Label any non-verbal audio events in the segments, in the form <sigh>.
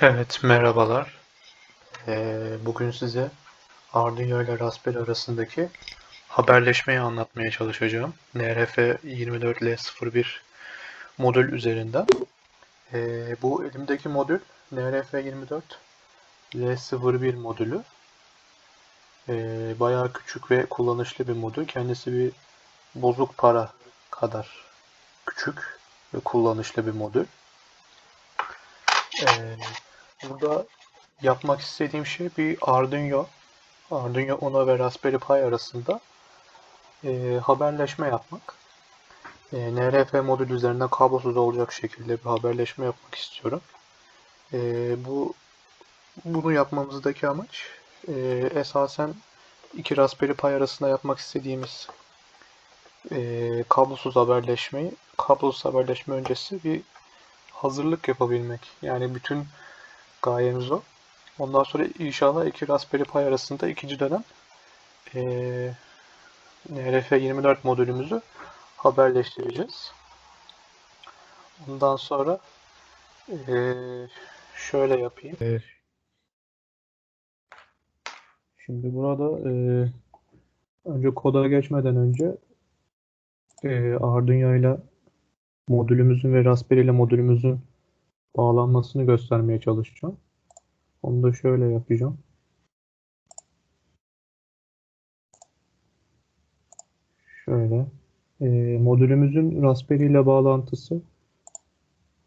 Evet, merhabalar. Ee, bugün size Arduino ile Raspberry arasındaki haberleşmeyi anlatmaya çalışacağım. NRF24L01 modül üzerinden. Ee, bu elimdeki modül NRF24L01 modülü. Ee, bayağı küçük ve kullanışlı bir modül. Kendisi bir bozuk para kadar küçük ve kullanışlı bir modül. Ee, Burada yapmak istediğim şey bir Arduino, Arduino Uno ve Raspberry Pi arasında e, haberleşme yapmak. E, NRF modül üzerinden kablosuz olacak şekilde bir haberleşme yapmak istiyorum. E, bu bunu yapmamızdaki amaç e, esasen iki Raspberry Pi arasında yapmak istediğimiz e, kablosuz haberleşmeyi, kablosuz haberleşme öncesi bir hazırlık yapabilmek. Yani bütün Gayemiz o. Ondan sonra inşallah iki Raspberry Pi arasında ikinci dönem ee, NRF24 modülümüzü haberleştireceğiz. Ondan sonra ee, şöyle yapayım. Şimdi burada ee, önce koda geçmeden önce ee, Arduino ile modülümüzün ve Raspberry ile modülümüzün bağlanmasını göstermeye çalışacağım. Onu da şöyle yapacağım. Şöyle. E, modülümüzün Raspberry ile bağlantısı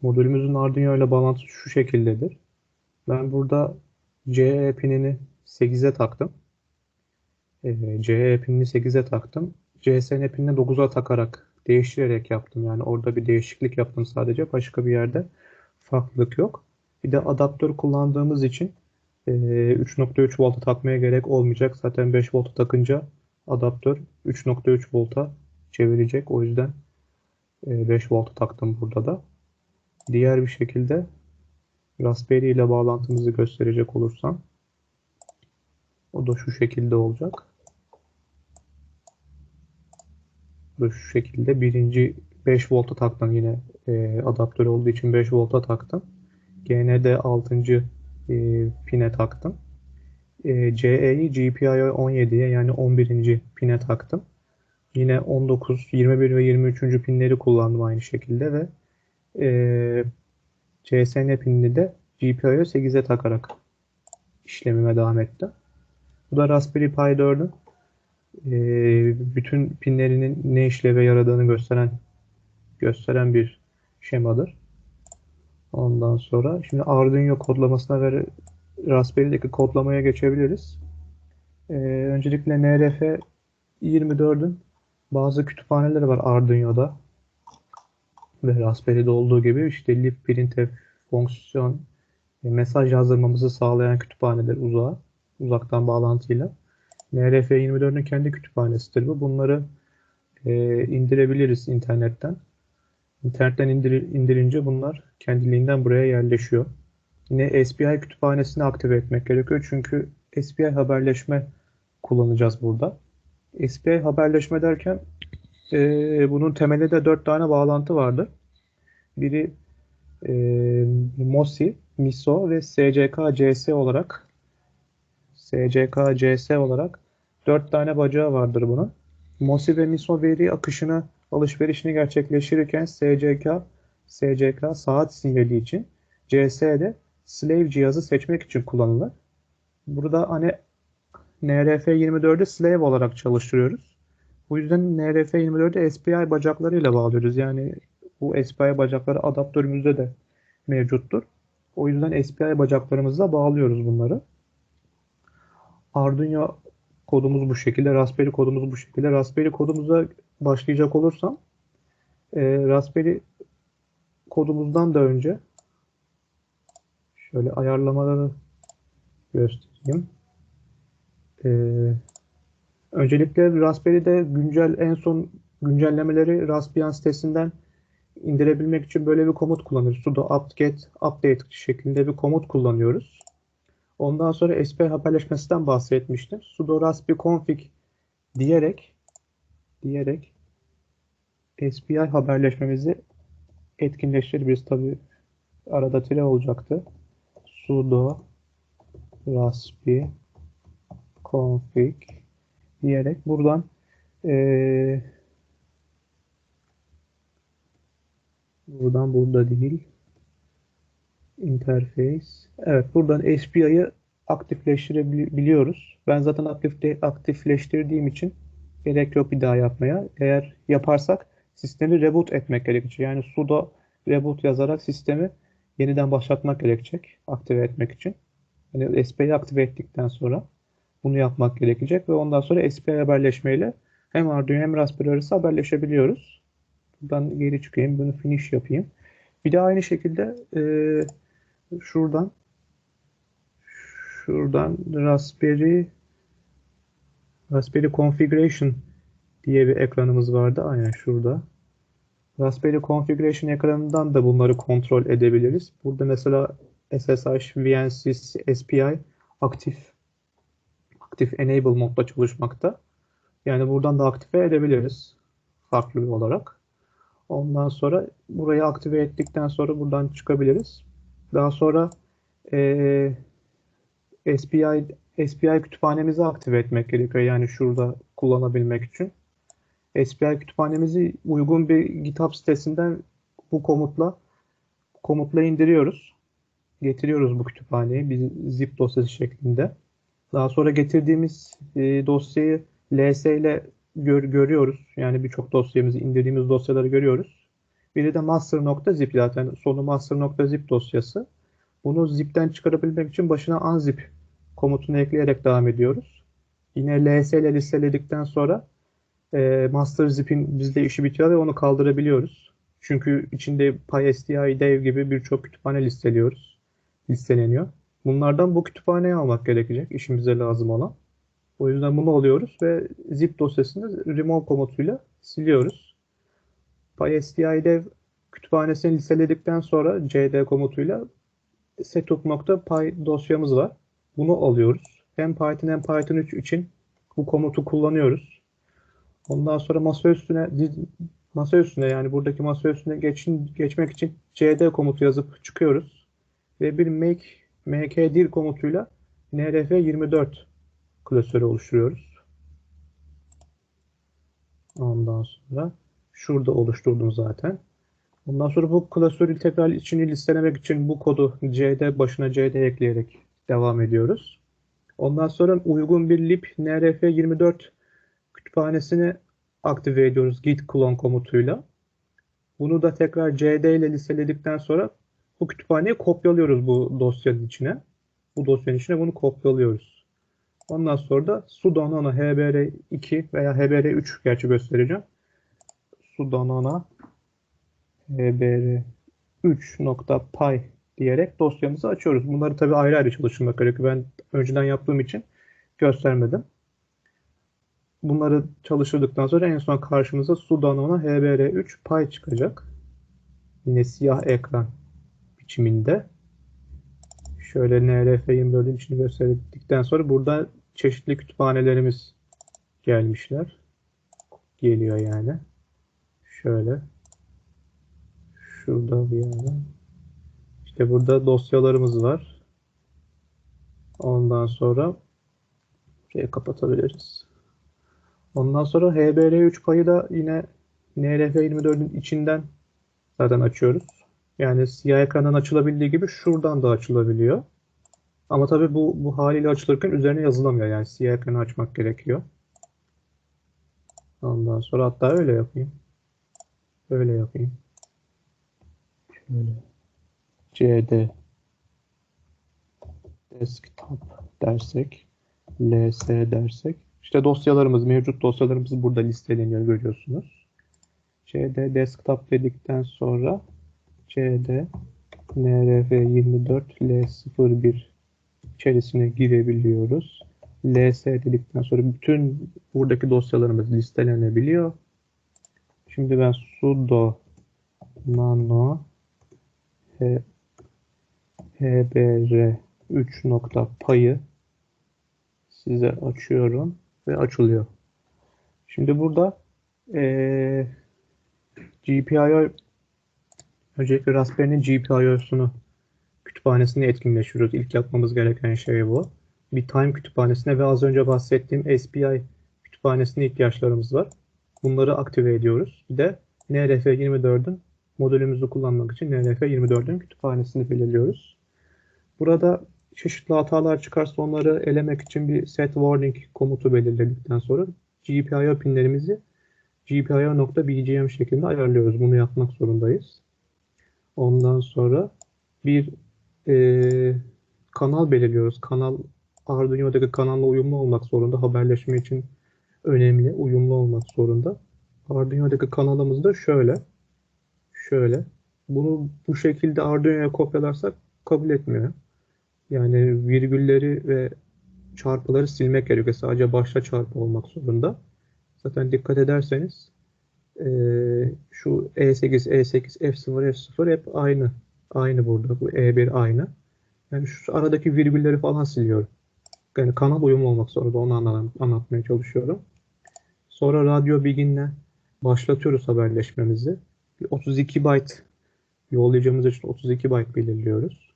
modülümüzün Arduino ile bağlantısı şu şekildedir. Ben burada CE pinini 8'e taktım. E, CE pinini 8'e taktım. CSN pinini 9'a takarak değiştirerek yaptım. Yani orada bir değişiklik yaptım sadece. Başka bir yerde farklılık yok. Bir de adaptör kullandığımız için 3.3 volta takmaya gerek olmayacak. Zaten 5 volta takınca adaptör 3.3 volta çevirecek. O yüzden 5 volta taktım burada da. Diğer bir şekilde Raspberry ile bağlantımızı gösterecek olursam o da şu şekilde olacak. Bu şu şekilde birinci 5 volta taktım yine e, adaptör olduğu için 5 volta taktım. GND 6. E, pine taktım. E, CE'yi GPIO 17'ye yani 11. pine taktım. Yine 19, 21 ve 23. pinleri kullandım aynı şekilde ve e, CSN pinini de GPIO 8'e takarak işlemime devam ettim. Bu da Raspberry Pi 4'ün e, bütün pinlerinin ne işleve yaradığını gösteren gösteren bir şemadır. Ondan sonra şimdi Arduino kodlamasına ve Raspberry'deki kodlamaya geçebiliriz. Ee, öncelikle NRF 24'ün bazı kütüphaneleri var Arduino'da ve Raspberry'de olduğu gibi işte libprintf fonksiyon e, mesaj yazdırmamızı sağlayan kütüphaneler uzağa, uzaktan bağlantıyla. NRF 24'ün kendi kütüphanesidir bu. Bunları e, indirebiliriz internetten. İnternetten indir, indirince bunlar kendiliğinden buraya yerleşiyor. Yine SPI kütüphanesini aktive etmek gerekiyor. Çünkü SPI haberleşme kullanacağız burada. SPI haberleşme derken e, bunun temelinde dört tane bağlantı vardı. Biri e, MOSI, MISO ve SCK-CS olarak SCK-CS olarak dört tane bacağı vardır bunun. MOSI ve MISO veri akışını alışverişini gerçekleştirirken SCK, SCK saat sinyali için, CS'de slave cihazı seçmek için kullanılır. Burada hani NRF24'ü slave olarak çalıştırıyoruz. Bu yüzden NRF24'ü SPI bacaklarıyla bağlıyoruz. Yani bu SPI bacakları adaptörümüzde de mevcuttur. O yüzden SPI bacaklarımızla bağlıyoruz bunları. Arduino kodumuz bu şekilde. Raspberry kodumuz bu şekilde. Raspberry kodumuza başlayacak olursam e, Raspberry kodumuzdan da önce şöyle ayarlamaları göstereyim. E, öncelikle Raspberry'de güncel en son güncellemeleri Raspbian sitesinden indirebilmek için böyle bir komut kullanıyoruz. sudo apt-get update şeklinde bir komut kullanıyoruz. Ondan sonra SPI haberleşmesinden bahsetmiştim. sudo raspi config diyerek diyerek SPI haberleşmemizi etkinleştirebiliriz. Tabi arada tire olacaktı. sudo raspi config diyerek buradan eee buradan burada değil interface evet buradan SPI'yi aktifleştirebiliyoruz. Ben zaten aktif, aktifleştirdiğim için gerek yok bir daha yapmaya. Eğer yaparsak sistemi reboot etmek gerekecek. Yani sudo reboot yazarak sistemi yeniden başlatmak gerekecek aktive etmek için. Yani SPI'yi aktive ettikten sonra bunu yapmak gerekecek ve ondan sonra SPI haberleşmeyle hem Arduino hem Raspberry arası haberleşebiliyoruz. Buradan geri çıkayım. Bunu finish yapayım. Bir de aynı şekilde e, şuradan şuradan Raspberry Raspberry Configuration diye bir ekranımız vardı. Aynen şurada. Raspberry Configuration ekranından da bunları kontrol edebiliriz. Burada mesela SSH, VNC, SPI aktif aktif enable modda çalışmakta. Yani buradan da aktive edebiliriz farklı olarak. Ondan sonra burayı aktive ettikten sonra buradan çıkabiliriz. Daha sonra e, SPI SPI kütüphanemizi aktive etmek gerekiyor. Yani şurada kullanabilmek için. SPI kütüphanemizi uygun bir GitHub sitesinden bu komutla komutla indiriyoruz. Getiriyoruz bu kütüphaneyi bir zip dosyası şeklinde. Daha sonra getirdiğimiz e, dosyayı ls ile gör, görüyoruz. Yani birçok dosyamızı indirdiğimiz dosyaları görüyoruz. Biri de master.zip zaten sonu master.zip dosyası. Bunu zip'ten çıkarabilmek için başına unzip komutunu ekleyerek devam ediyoruz. Yine ls ile listeledikten sonra e, master zip'in bizde işi bitiyor ve onu kaldırabiliyoruz. Çünkü içinde PySTI, dev gibi birçok kütüphane listeliyoruz. Listeleniyor. Bunlardan bu kütüphaneyi almak gerekecek işimize lazım olan. O yüzden bunu alıyoruz ve zip dosyasını remove komutuyla siliyoruz. PySTI kütüphanesini listeledikten sonra cd komutuyla setup.py dosyamız var. Bunu alıyoruz. Hem Python hem Python 3 için bu komutu kullanıyoruz. Ondan sonra masa üstüne masa üstüne yani buradaki masa üstüne geçin, geçmek için cd komutu yazıp çıkıyoruz. Ve bir make mkdir komutuyla nrf24 klasörü oluşturuyoruz. Ondan sonra şurada oluşturdum zaten. Ondan sonra bu klasörü tekrar içini listelemek için bu kodu cd başına cd ekleyerek devam ediyoruz. Ondan sonra uygun bir lib nrf24 kütüphanesini aktive ediyoruz git clone komutuyla. Bunu da tekrar cd ile listeledikten sonra bu kütüphaneyi kopyalıyoruz bu dosyanın içine. Bu dosyanın içine bunu kopyalıyoruz. Ondan sonra da sudo nano hbr2 veya hbr3 gerçi göstereceğim. Sudo nano hbr3.py diyerek dosyamızı açıyoruz. Bunları tabii ayrı ayrı çalıştırmak gerekiyor. Ben önceden yaptığım için göstermedim. Bunları çalıştırdıktan sonra en son karşımıza sudo nano hbr3 py çıkacak. Yine siyah ekran biçiminde. Şöyle NRF'in böyle içini gösterdikten sonra burada çeşitli kütüphanelerimiz gelmişler. Geliyor yani. Şöyle. Şurada bir yerde. İşte burada dosyalarımız var. Ondan sonra şey kapatabiliriz. Ondan sonra HBR3 payı da yine NRF24'ün içinden zaten açıyoruz. Yani siyah ekrandan açılabildiği gibi şuradan da açılabiliyor. Ama tabii bu, bu haliyle açılırken üzerine yazılamıyor. Yani siyah ekranı açmak gerekiyor. Ondan sonra hatta öyle yapayım. Öyle yapayım. Şöyle. CD desktop dersek ls dersek işte dosyalarımız mevcut dosyalarımız burada listeleniyor görüyorsunuz. CD desktop dedikten sonra CD NRF24 L01 içerisine girebiliyoruz. LS dedikten sonra bütün buradaki dosyalarımız listelenebiliyor. Şimdi ben sudo nano hbr 3.payı size açıyorum ve açılıyor. Şimdi burada ee, GPIO öncelikle Raspberry'nin GPIO'sunu kütüphanesini etkinleştiriyoruz. İlk yapmamız gereken şey bu. Bir time kütüphanesine ve az önce bahsettiğim SPI kütüphanesine ihtiyaçlarımız var. Bunları aktive ediyoruz. Bir de NRF24'ün modülümüzü kullanmak için NRF24'ün kütüphanesini belirliyoruz. Burada çeşitli hatalar çıkarsa onları elemek için bir set warning komutu belirledikten sonra GPIO pinlerimizi GPIO.bgm şeklinde ayarlıyoruz. Bunu yapmak zorundayız. Ondan sonra bir e, kanal belirliyoruz. Kanal Arduino'daki kanalla uyumlu olmak zorunda. Haberleşme için önemli, uyumlu olmak zorunda. Arduino'daki kanalımız da şöyle. Şöyle. Bunu bu şekilde Arduino'ya kopyalarsak kabul etmiyor. Yani virgülleri ve çarpıları silmek gerekiyor. Sadece başta çarpı olmak zorunda. Zaten dikkat ederseniz e, şu E8, E8, F0, F0 hep aynı. Aynı burada. Bu E1 aynı. Yani şu aradaki virgülleri falan siliyorum. Yani kanal uyumlu olmak zorunda. Onu anlatmaya çalışıyorum. Sonra radyo begin'le başlatıyoruz haberleşmemizi. 32 byte yollayacağımız için 32 byte belirliyoruz.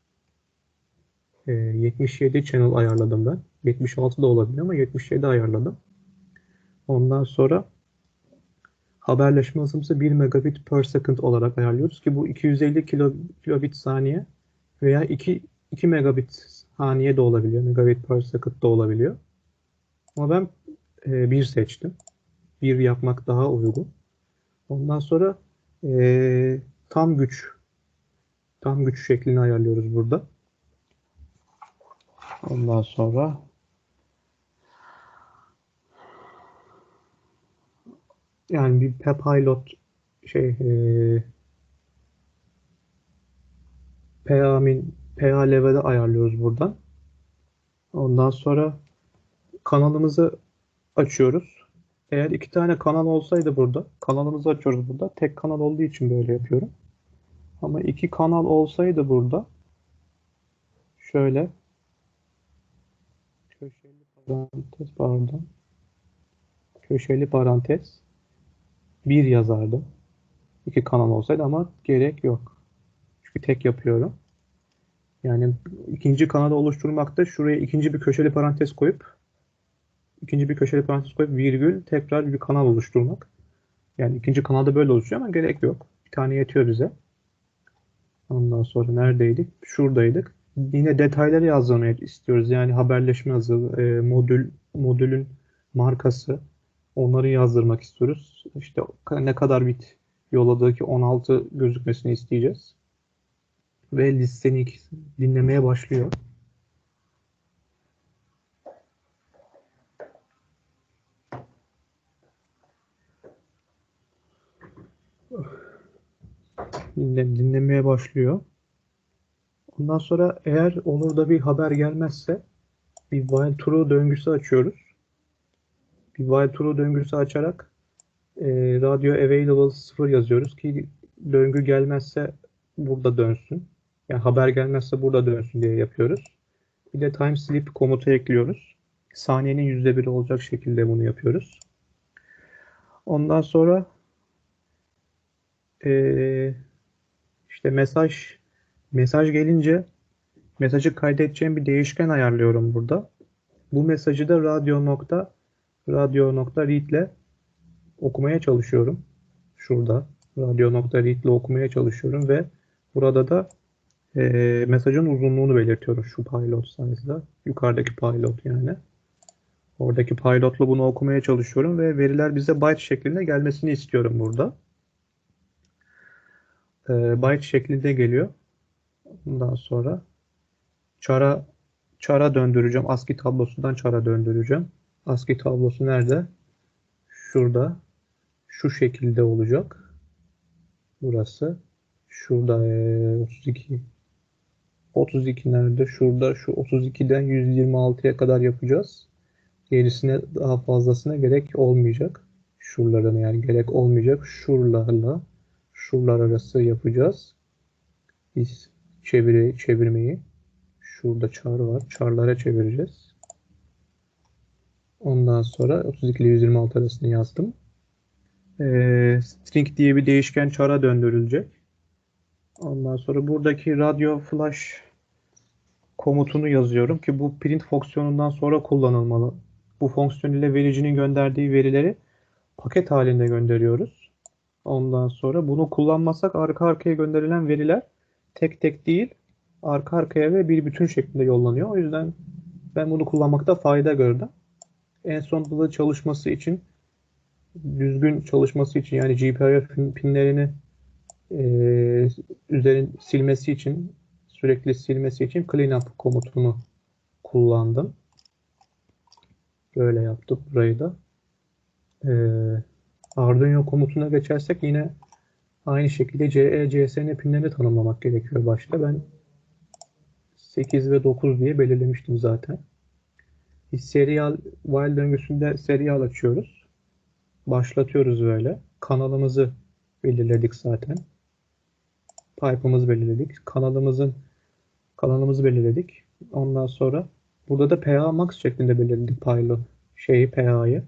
E, 77 channel ayarladım ben. 76 da olabilir ama 77 ayarladım. Ondan sonra haberleşme hızımızı 1 megabit per second olarak ayarlıyoruz ki bu 250 kilobit saniye veya 2 2 megabit saniye de olabiliyor. Megabit per second da olabiliyor. Ama ben e, 1 seçtim. 1 yapmak daha uygun. Ondan sonra e, tam güç tam güç şeklini ayarlıyoruz burada. Ondan sonra yani bir pilot şey e, PA min PA level'e ayarlıyoruz buradan. Ondan sonra kanalımızı açıyoruz. Eğer iki tane kanal olsaydı burada, kanalımızı açıyoruz burada. Tek kanal olduğu için böyle yapıyorum. Ama iki kanal olsaydı burada şöyle köşeli parantez pardon köşeli parantez bir yazardım. İki kanal olsaydı ama gerek yok. Çünkü tek yapıyorum. Yani ikinci kanalı oluşturmakta şuraya ikinci bir köşeli parantez koyup ikinci bir köşeli parantez koyup virgül tekrar bir kanal oluşturmak. Yani ikinci kanalda böyle oluşuyor ama gerek yok. Bir tane yetiyor bize. Ondan sonra neredeydik? Şuradaydık. Yine detayları yazmayı istiyoruz. Yani haberleşme hızı, e, modül, modülün markası, onları yazdırmak istiyoruz. İşte ne kadar bit yolladığı ki 16 gözükmesini isteyeceğiz. Ve listeni dinlemeye başlıyor. Dinlemeye başlıyor. Ondan sonra eğer olur da bir haber gelmezse bir while true döngüsü açıyoruz. Bir while true döngüsü açarak e, radio available 0 yazıyoruz ki döngü gelmezse burada dönsün. Yani haber gelmezse burada dönsün diye yapıyoruz. Bir de time sleep komutu ekliyoruz. Saniyenin %1 olacak şekilde bunu yapıyoruz. Ondan sonra e, işte mesaj mesaj gelince mesajı kaydedeceğim bir değişken ayarlıyorum burada. Bu mesajı da radyo nokta radyo nokta read ile okumaya çalışıyorum. Şurada radyo nokta read ile okumaya çalışıyorum ve burada da e, mesajın uzunluğunu belirtiyorum şu pilot sayesinde. Yukarıdaki pilot yani. Oradaki pilotla bunu okumaya çalışıyorum ve veriler bize byte şeklinde gelmesini istiyorum burada. E, byte şeklinde geliyor. Bundan sonra çara çara döndüreceğim. ASCII tablosundan çara döndüreceğim. ASCII tablosu nerede? Şurada. Şu şekilde olacak. Burası. Şurada e, 32 32 nerede? Şurada şu 32'den 126'ya kadar yapacağız. Gerisine daha fazlasına gerek olmayacak. Şuralarına yani gerek olmayacak. Şuralarla şuralar arası yapacağız. Biz çeviri, çevirmeyi. Şurada çar var. Çarlara çevireceğiz. Ondan sonra 32 ile 126 arasını yazdım. Ee, string diye bir değişken çara döndürülecek. Ondan sonra buradaki radio flash komutunu yazıyorum ki bu print fonksiyonundan sonra kullanılmalı. Bu fonksiyon ile vericinin gönderdiği verileri paket halinde gönderiyoruz. Ondan sonra bunu kullanmasak arka arkaya gönderilen veriler tek tek değil arka arkaya ve bir bütün şeklinde yollanıyor. O yüzden ben bunu kullanmakta fayda gördüm. En sonunda da çalışması için düzgün çalışması için yani GPIO pinlerini e, üzerin silmesi için sürekli silmesi için cleanup komutunu kullandım. Böyle yaptık burayı da. Ee, Arduino komutuna geçersek yine aynı şekilde CE, CSN pinlerini tanımlamak gerekiyor başta. Ben 8 ve 9 diye belirlemiştim zaten. Biz serial while döngüsünde serial açıyoruz. Başlatıyoruz böyle. Kanalımızı belirledik zaten. Pipe'ımızı belirledik. Kanalımızın kanalımızı belirledik. Ondan sonra burada da PA max şeklinde belirledik paylo şeyi PA'yı.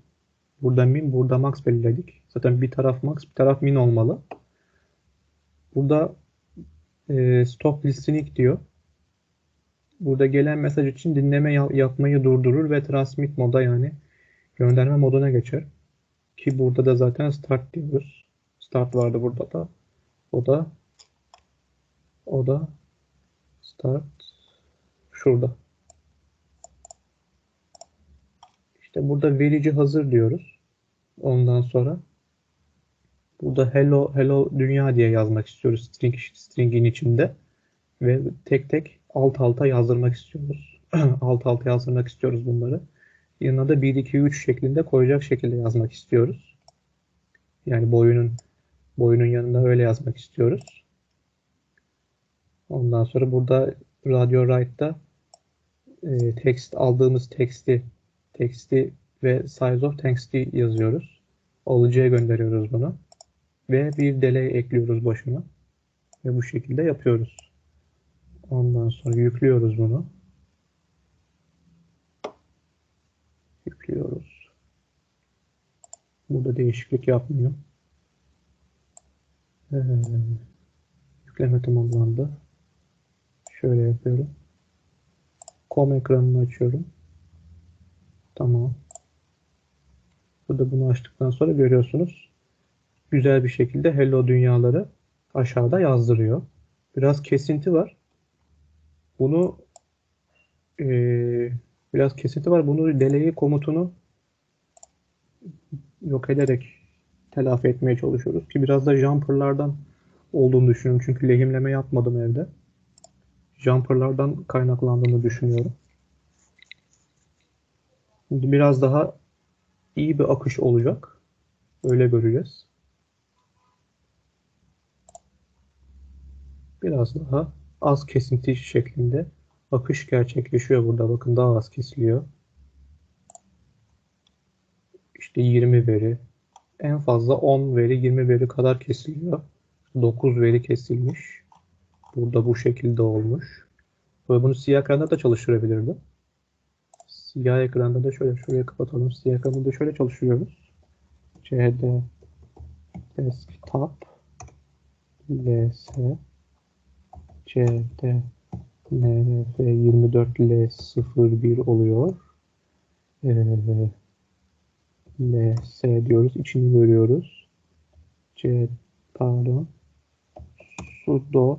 Burada min, burada max belirledik. Zaten bir taraf max, bir taraf min olmalı. Burada e, stop listening diyor. Burada gelen mesaj için dinleme yapmayı durdurur ve transmit moda yani gönderme moduna geçer. Ki burada da zaten start diyoruz. Start vardı burada da. O da o da start şurada. İşte burada verici hazır diyoruz. Ondan sonra burada hello hello dünya diye yazmak istiyoruz string string'in içinde ve tek tek alt alta yazdırmak istiyoruz. <clears throat> alt alta yazdırmak istiyoruz bunları. Yanına da 1 2 3 şeklinde koyacak şekilde yazmak istiyoruz. Yani boyunun boyunun yanında öyle yazmak istiyoruz. Ondan sonra burada Radio Write'da e, text aldığımız teksti teksti ve size of text'i yazıyoruz. Alıcıya gönderiyoruz bunu. Ve bir delay ekliyoruz başına. Ve bu şekilde yapıyoruz. Ondan sonra yüklüyoruz bunu. Yüklüyoruz. Burada değişiklik yapmıyor. Ee, yükleme tamamlandı. Şöyle yapıyorum. Com ekranını açıyorum. Tamam. Burada bunu açtıktan sonra görüyorsunuz. Güzel bir şekilde hello dünyaları aşağıda yazdırıyor. Biraz kesinti var. Bunu e, biraz kesinti var. Bunu delay komutunu yok ederek telafi etmeye çalışıyoruz. Ki biraz da jumperlardan olduğunu düşünüyorum. Çünkü lehimleme yapmadım evde. Jumperlardan kaynaklandığını düşünüyorum. Biraz daha iyi bir akış olacak. Öyle göreceğiz. Biraz daha az kesinti şeklinde akış gerçekleşiyor burada. Bakın daha az kesiliyor. İşte 20 veri. En fazla 10 veri 20 veri kadar kesiliyor. 9 veri kesilmiş. Burada bu şekilde olmuş. Bunu siyah ekranda da çalıştırabilirdi. Siyah ekranda da şöyle şuraya kapatalım. Siyah ekranda da şöyle çalışıyoruz. CD desktop ls cd nrf 24 l01 oluyor. Ee, ls diyoruz. İçini görüyoruz. c pardon sudo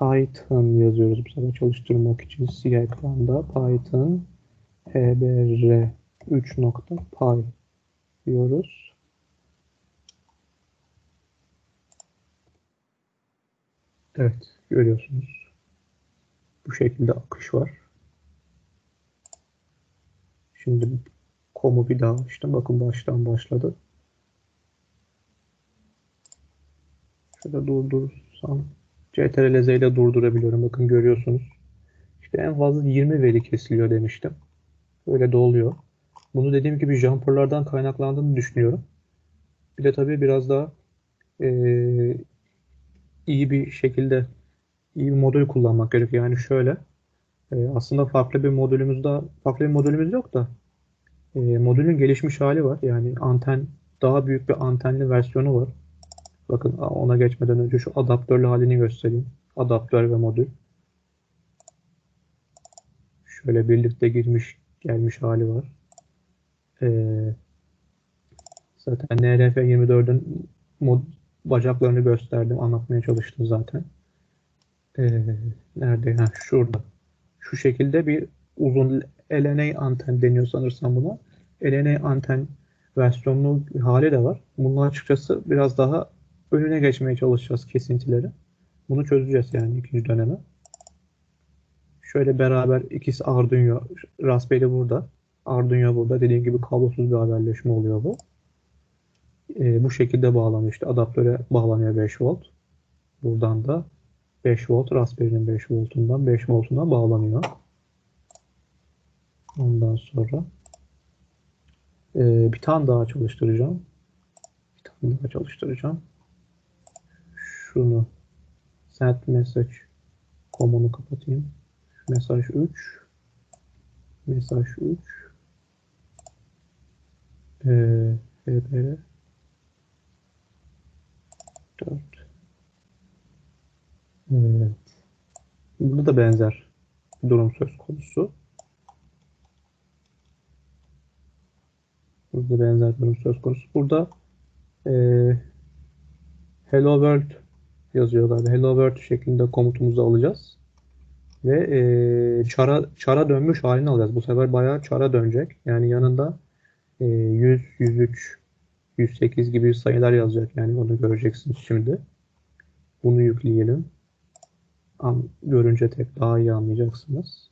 Python yazıyoruz bu sefer çalıştırmak için siyah ekranda Python pbr 3.py diyoruz. Evet görüyorsunuz. Bu şekilde akış var. Şimdi komu bir daha açtım. Bakın baştan başladı. Şöyle durdursam CTRL Z ile durdurabiliyorum. Bakın görüyorsunuz. İşte en fazla 20 veri kesiliyor demiştim. Öyle de oluyor. Bunu dediğim gibi jumperlardan kaynaklandığını düşünüyorum. Bir de tabii biraz daha e, iyi bir şekilde iyi bir modül kullanmak gerekiyor. Yani şöyle e, aslında farklı bir modülümüz daha farklı bir modülümüz yok da e, modülün gelişmiş hali var. Yani anten daha büyük bir antenli versiyonu var. Bakın ona geçmeden önce şu adaptörlü halini göstereyim. Adaptör ve modül. Şöyle birlikte girmiş gelmiş hali var. Ee, zaten NRF24'ün mod bacaklarını gösterdim. Anlatmaya çalıştım zaten. Ee, nerede? Ha, şurada. Şu şekilde bir uzun LNA anten deniyor sanırsam buna. LNA anten versiyonlu hali de var. Bunun açıkçası biraz daha önüne geçmeye çalışacağız kesintileri. Bunu çözeceğiz yani ikinci döneme. Şöyle beraber ikisi Arduino, Raspberry burada. Arduino burada. Dediğim gibi kablosuz bir haberleşme oluyor bu. Ee, bu şekilde bağlanıyor işte. Adaptöre bağlanıyor 5 volt. Buradan da 5 volt Raspberry'nin 5 voltundan 5 voltuna bağlanıyor. Ondan sonra e, bir tane daha çalıştıracağım. Bir tane daha çalıştıracağım. Şunu send message komunu kapatayım. Mesaj 3 mesaj 3 ee, HBR 4 Evet. Burada da benzer bir durum söz konusu. Burada benzer bir durum söz konusu. Burada e, Hello World yazıyorlar. Hello World şeklinde komutumuzu alacağız. Ve e, çara, çara dönmüş halini alacağız. Bu sefer bayağı çara dönecek. Yani yanında e, 100, 103, 108 gibi sayılar yazacak. Yani onu göreceksiniz şimdi. Bunu yükleyelim. An, görünce tek daha iyi anlayacaksınız.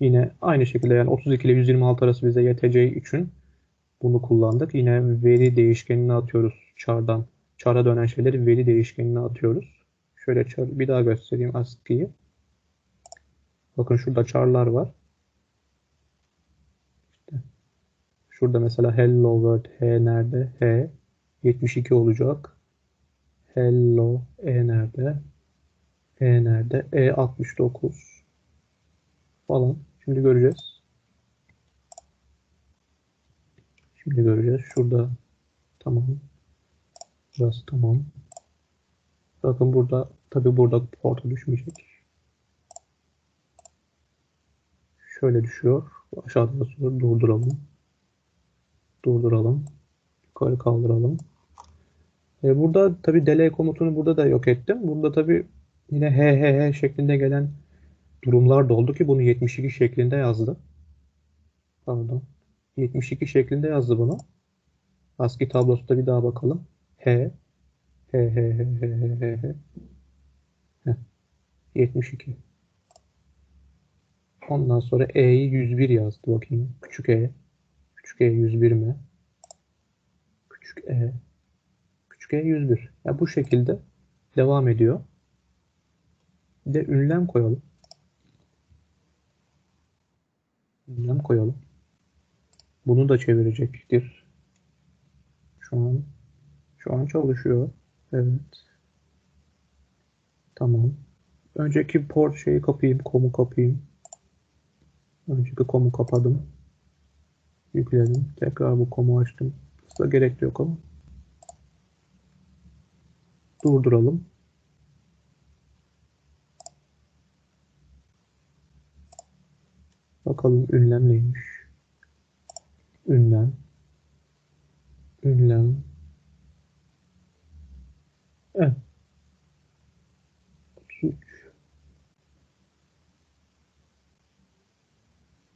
Yine aynı şekilde yani 32 ile 126 arası bize yeteceği için bunu kullandık. Yine veri değişkenine atıyoruz çardan. Çara dönen şeyleri veri değişkenine atıyoruz. Şöyle çar, bir daha göstereyim ASCII'yi. Bakın şurada çarlar var. İşte şurada mesela hello world H nerede? H 72 olacak. Hello E nerede? E nerede? E 69 falan. Şimdi göreceğiz. Şimdi göreceğiz. Şurada tamam. Burası tamam. Bakın burada tabi burada porta düşmeyecek. Şöyle düşüyor. Aşağıda sonra durduralım. Durduralım. Yukarı kaldıralım. E burada tabi delay komutunu burada da yok ettim. Burada tabi yine he şeklinde gelen durumlar da oldu ki bunu 72 şeklinde yazdı. Pardon. 72 şeklinde yazdı bunu. ASCII tablosunda bir daha bakalım. H He he he he he he he. Heh. 72. Ondan sonra E'yi 101 yazdı bakayım. Küçük E. Küçük E 101 mi? Küçük E. Küçük E 101. Ya bu şekilde devam ediyor. Bir de ünlem koyalım. Ünlem koyalım. Bunu da çevirecektir. Şu an şu an çalışıyor. Evet. Tamam. Önceki port şeyi kapayım. Komu kapayım. Önceki komu kapadım. Yükledim. Tekrar bu komu açtım. Aslında gerek yok ama. Durduralım. Bakalım ünlem neymiş. Ünlem. Ünlem. Evet. 33.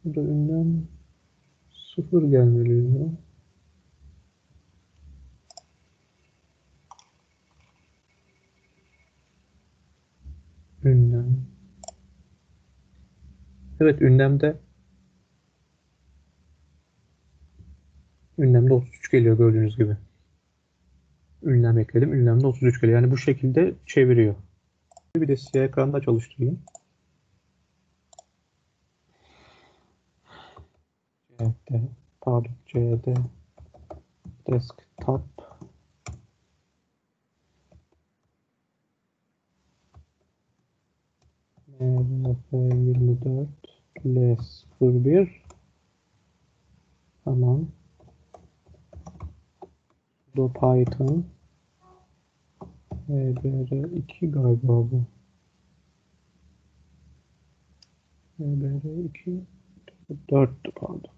Burada ünlem sıfır gelmeli ya. Ünlem. Evet ünlemde ünlemde 33 geliyor gördüğünüz gibi. Ünlem ekledim. Ünlemde 33 geliyor. Yani bu şekilde çeviriyor. Bir de siyah ekranda çalıştırayım. CD, pardon CD desktop MRF24 L01 Tamam. Bu Python EBR2 galiba bu. BR2 4'tü pardon.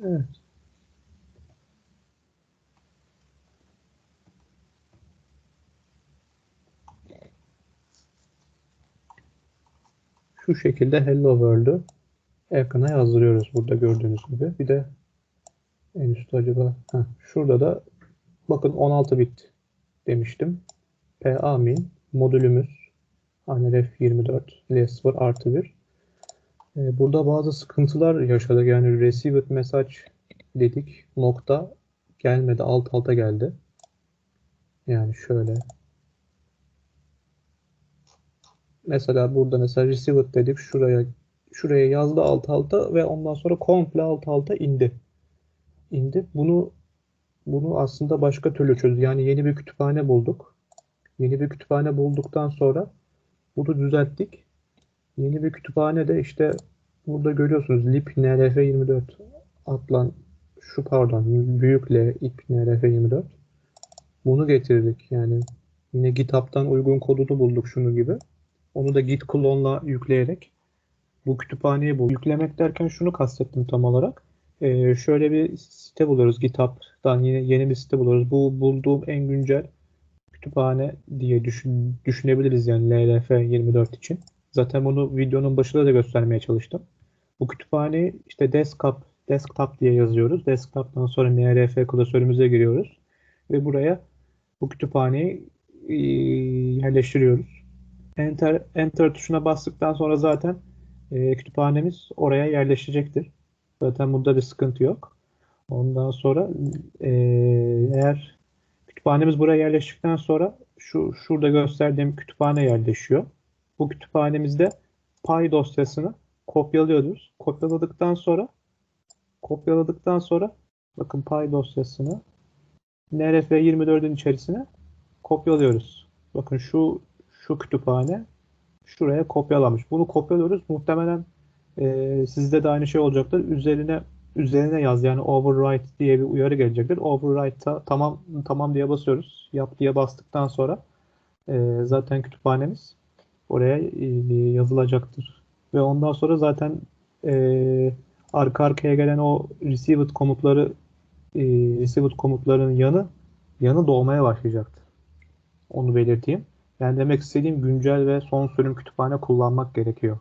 Evet. Şu şekilde Hello World'ü ekrana yazdırıyoruz burada gördüğünüz gibi. Bir de en üstte acaba Heh, şurada da bakın 16 bit demiştim. PA min modülümüz HNRF24 L0 artı 1. Ee, burada bazı sıkıntılar yaşadık. Yani received message dedik. Nokta gelmedi. Alt alta geldi. Yani şöyle. Mesela burada mesela received dedik. Şuraya şuraya yazdı alt alta ve ondan sonra komple alt alta indi. İndi. Bunu bunu aslında başka türlü çözdük. Yani yeni bir kütüphane bulduk. Yeni bir kütüphane bulduktan sonra bunu düzelttik. Yeni bir kütüphane de işte burada görüyorsunuz lip nrf24 atlan şu pardon büyük L ip nrf24 bunu getirdik yani yine GitHub'tan uygun kodunu bulduk şunu gibi. Onu da git clone'la yükleyerek bu kütüphaneyi bul. Yüklemek derken şunu kastettim tam olarak. Ee, şöyle bir site buluyoruz GitHub'dan yine yeni bir site buluyoruz. Bu bulduğum en güncel kütüphane diye düşün, düşünebiliriz yani LLF24 için. Zaten bunu videonun başında da göstermeye çalıştım. Bu kütüphaneyi işte desktop, desktop diye yazıyoruz. Desktop'tan sonra NRF klasörümüze giriyoruz. Ve buraya bu kütüphaneyi e, yerleştiriyoruz. Enter, Enter tuşuna bastıktan sonra zaten e, kütüphanemiz oraya yerleşecektir. Zaten burada bir sıkıntı yok. Ondan sonra e, eğer kütüphanemiz buraya yerleştikten sonra şu şurada gösterdiğim kütüphane yerleşiyor. Bu kütüphanemizde py dosyasını kopyalıyoruz. Kopyaladıktan sonra kopyaladıktan sonra bakın py dosyasını NRF24'ün içerisine kopyalıyoruz. Bakın şu şu kütüphane şuraya kopyalanmış. Bunu kopyalıyoruz. Muhtemelen e, sizde de aynı şey olacaktır. Üzerine üzerine yaz yani overwrite diye bir uyarı gelecektir. Overwrite'a tamam tamam diye basıyoruz. Yap diye bastıktan sonra e, zaten kütüphanemiz oraya e, yazılacaktır. Ve ondan sonra zaten e, arka arkaya gelen o received komutları e, received komutlarının yanı yanı doğmaya başlayacaktır. Onu belirteyim. Yani demek istediğim güncel ve son sürüm kütüphane kullanmak gerekiyor.